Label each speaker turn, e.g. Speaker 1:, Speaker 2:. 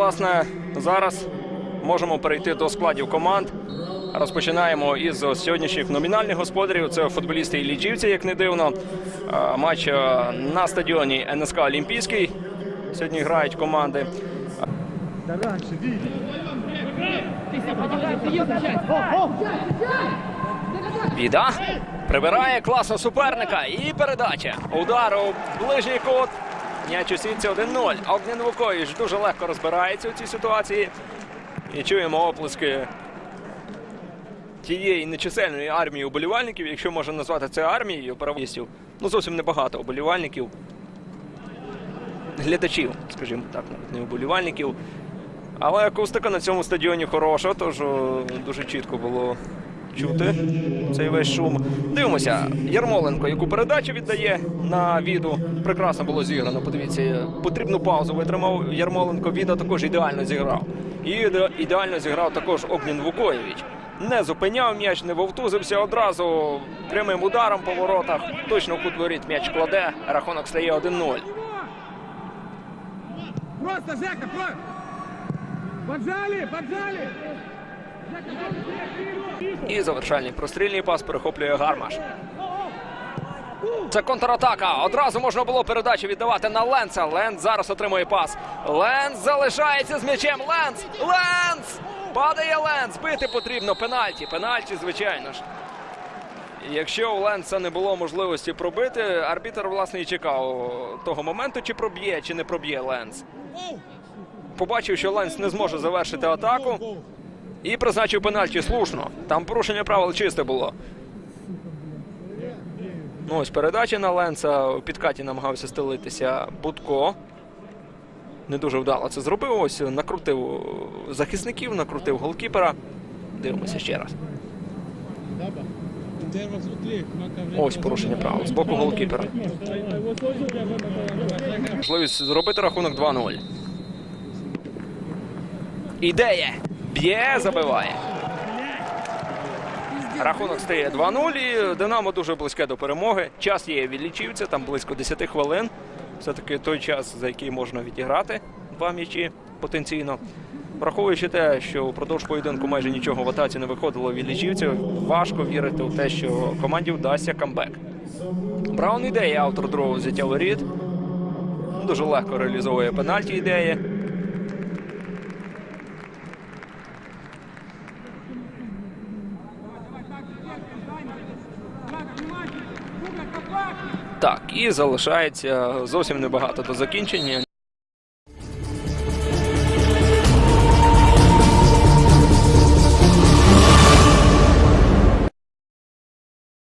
Speaker 1: власне, зараз можемо перейти до складів команд. Розпочинаємо із сьогоднішніх номінальних господарів. Це футболісти і Іллічівці, як не дивно. Матч на стадіоні НСК Олімпійський. Сьогодні грають команди.
Speaker 2: Да раньше, види.
Speaker 1: Віда прибирає класно суперника і передача. Удар у ближній кут. М'яч у сітці 1-0. Огнєн Вукович дуже легко розбирається у цій ситуації. І чуємо оплески тієї нечисельної армії уболівальників, якщо можна назвати це армією правоїстів. Ну зовсім небагато уболівальників. Глядачів, скажімо так, навіть не уболівальників. Але акустика на цьому стадіоні хороша, тож дуже чітко було чути цей весь шум. Дивимося, Ярмоленко, яку передачу віддає на віду. Прекрасно було зіграно. Подивіться, потрібну паузу витримав Ярмоленко. Віда також ідеально зіграв. І ідеально зіграв також Огнін Вукоєвич. Не зупиняв м'яч, не вовтузився одразу прямим ударом по воротах. Точно в кут воріт м'яч кладе. Рахунок стає 1-0.
Speaker 2: Просто, Жека. Поджали, поджали.
Speaker 1: І завершальний прострільний пас перехоплює Гармаш. Це контратака. Одразу можна було передачу віддавати на Ленца. Ленц зараз отримує пас. Ленц залишається з м'ячем. Ленц! Ленц! Падає Ленц. Бити потрібно. Пенальті. Пенальті, звичайно ж. Якщо у Ленца не було можливості пробити, арбітр власне і чекав того моменту, чи проб'є, чи не проб'є Ленц. Побачив, що Ленц не зможе завершити атаку. І призначив пенальті слушно. Там порушення правил чисте було. Ну, ось передача на Ленца. У підкаті намагався стелитися Будко. Не дуже вдало це зробив. Ось накрутив захисників, накрутив голкіпера. Дивимося ще раз. Ось порушення правил з боку голкіпера. Можливість зробити рахунок 2-0. Ідея. Б'є, забиває. Рахунок стає 2-0 і Динамо дуже близьке до перемоги. Час є відлічівця, там близько 10 хвилин. Все-таки той час, за який можна відіграти два м'ячі потенційно. Враховуючи те, що впродовж поєдинку майже нічого в атаці не виходило від лічівців, важко вірити в те, що команді вдасться камбек. Браун ідея, автор другого взяття воріт. Дуже легко реалізовує пенальті ідеї. Так, і залишається зовсім небагато до закінчення.